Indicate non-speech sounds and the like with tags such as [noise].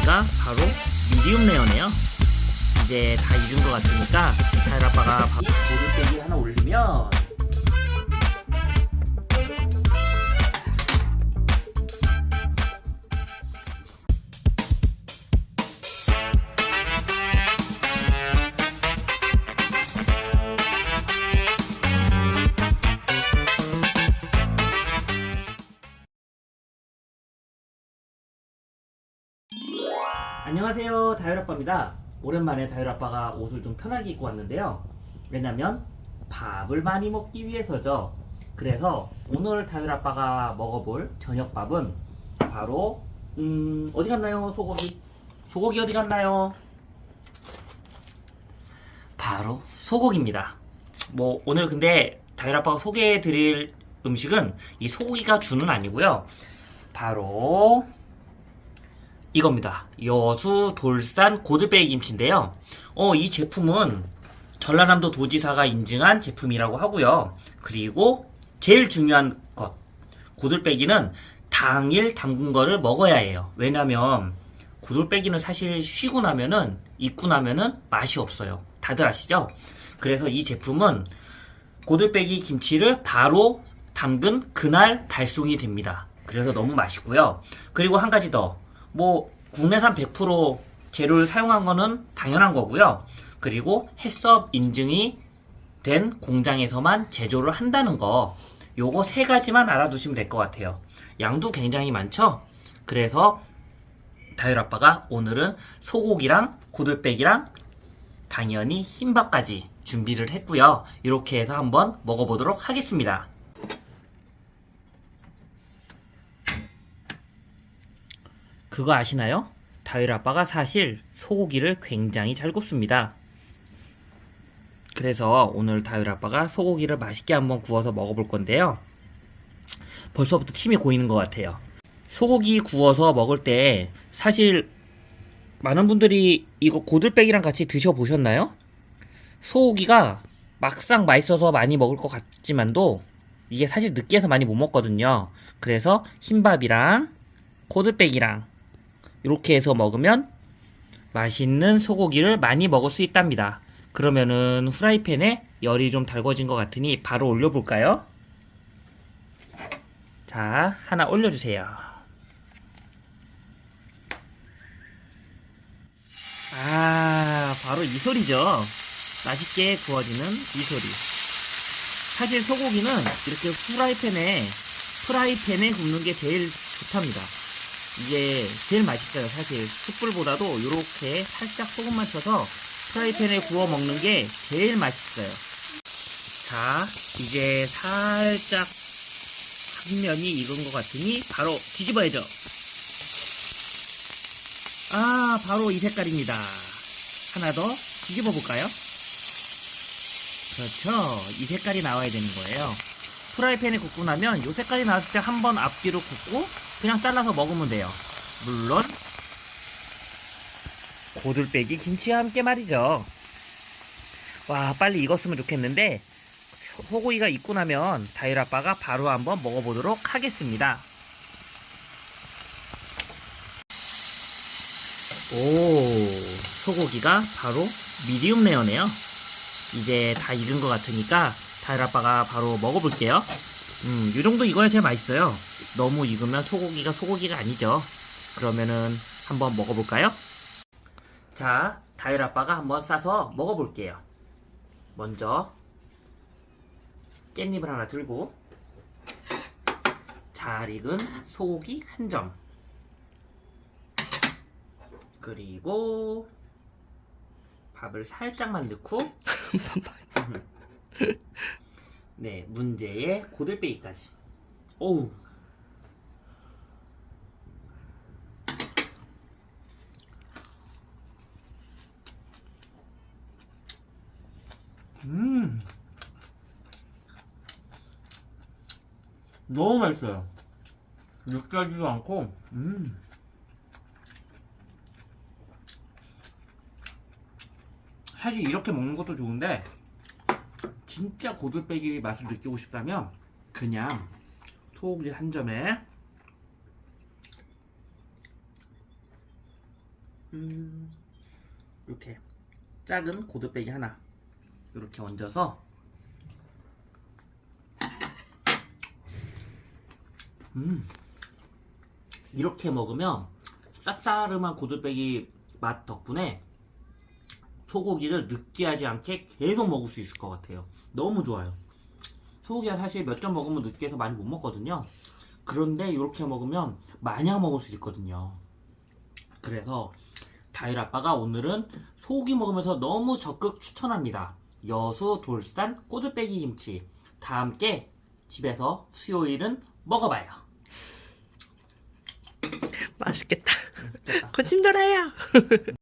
바로 미디움 레어네요. 이제 다 익은 것 같으니까 타일 아빠가 이 고들빼기 하나 올리면 안녕하세요. 다율아빠입니다. 오랜만에 다율아빠가 옷을 좀 편하게 입고 왔는데요. 왜냐면 밥을 많이 먹기 위해서죠. 그래서 오늘 다율아빠가 먹어볼 저녁밥은 바로 음 어디 갔나요? 소고기? 소고기 어디 갔나요? 바로 소고기입니다. 뭐 오늘 근데 다율아빠가 소개해 드릴 음식은 이 소고기가 주는 아니고요. 바로 이겁니다. 여수 돌산 고들빼기 김치인데요. 어, 이 제품은 전라남도 도지사가 인증한 제품이라고 하고요. 그리고 제일 중요한 것. 고들빼기는 당일 담근 거를 먹어야 해요. 왜냐면 고들빼기는 사실 쉬고 나면은 익고 나면은 맛이 없어요. 다들 아시죠? 그래서 이 제품은 고들빼기 김치를 바로 담근 그날 발송이 됩니다. 그래서 너무 맛있고요. 그리고 한 가지 더. 뭐 국내산 100% 재료를 사용한 거는 당연한 거고요. 그리고 해썹 인증이 된 공장에서만 제조를 한다는 거. 요거 세 가지만 알아두시면 될 것 같아요. 양도 굉장히 많죠? 그래서 다율 아빠가 오늘은 소고기랑 고들빼기랑 당연히 흰밥까지 준비를 했고요. 이렇게 해서 한번 먹어보도록 하겠습니다. 그거 아시나요? 다율 아빠가 사실 소고기를 굉장히 잘 굽습니다. 그래서 오늘 다율 아빠가 소고기를 맛있게 한번 구워서 먹어볼 건데요. 벌써부터 침이 고이는 것 같아요. 소고기 구워서 먹을 때 사실 많은 분들이 이거 고들빼기랑 같이 드셔보셨나요? 소고기가 막상 맛있어서 많이 먹을 것 같지만도 이게 사실 느끼해서 많이 못 먹거든요. 그래서 흰밥이랑 고들빼기랑 이렇게 해서 먹으면 맛있는 소고기를 많이 먹을 수 있답니다. 그러면은 후라이팬에 열이 좀 달궈진 것 같으니 바로 올려볼까요? 자, 하나 올려주세요. 아, 바로 이 소리죠. 맛있게 구워지는 이 소리. 사실 소고기는 이렇게 후라이팬에, 프라이팬에 굽는 게 제일 좋답니다. 이게 제일 맛있어요 사실. 숯불보다도 이렇게 살짝 소금만 쳐서 프라이팬에 구워 먹는 게 제일 맛있어요. 자 이제 살짝 한 면이 익은 것 같으니 바로 뒤집어야죠. 아 바로 이 색깔입니다. 하나 더 뒤집어 볼까요? 그렇죠. 이 색깔이 나와야 되는 거예요. 프라이팬에 굽고 나면 이 색깔이 나왔을 때 한 번 앞뒤로 굽고 그냥 잘라서 먹으면 돼요. 물론 고들빼기 김치와 함께 말이죠. 와 빨리 익었으면 좋겠는데 소고기가 익고 나면 다일 아빠가 바로 한번 먹어보도록 하겠습니다. 오 소고기가 바로 미디움 레어네요. 이제 다 익은 것 같으니까 다일 아빠가 바로 먹어볼게요. 음, 이 정도 익어야 제일 맛있어요. 너무 익으면 소고기가 소고기가 아니죠. 그러면은 한번 먹어볼까요? 자, 다일 아빠가 한번 싸서 먹어볼게요. 먼저 깻잎을 하나 들고 잘 익은 소고기 한 점. 그리고 밥을 살짝만 넣고 [laughs] 네, 문제의 고들빼기까지. 오우. 음. 너무 맛있어요. 느끼하지도 않고, 음. 사실 이렇게 먹는 것도 좋은데, 진짜 고들빼기 맛을 느끼고 싶다면 그냥 소고기 한 점에 음, 이렇게 작은 고들빼기 하나 이렇게 얹어서 음 이렇게 먹으면 쌉싸름한 고들빼기 맛 덕분에 소고기를 느끼하지 않게 계속 먹을 수 있을 것 같아요. 너무 좋아요. 소고기가 사실 몇 점 먹으면 느끼해서 많이 못 먹거든요. 그런데 이렇게 먹으면 마냥 먹을 수 있거든요. 그래서 다일 아빠가 오늘은 소고기 먹으면서 너무 적극 추천합니다. 여수 돌산 꼬들빼기 김치 다 함께 집에서 수요일은 먹어봐요. 맛있겠다. 됐다. 거침 돌아요. [laughs]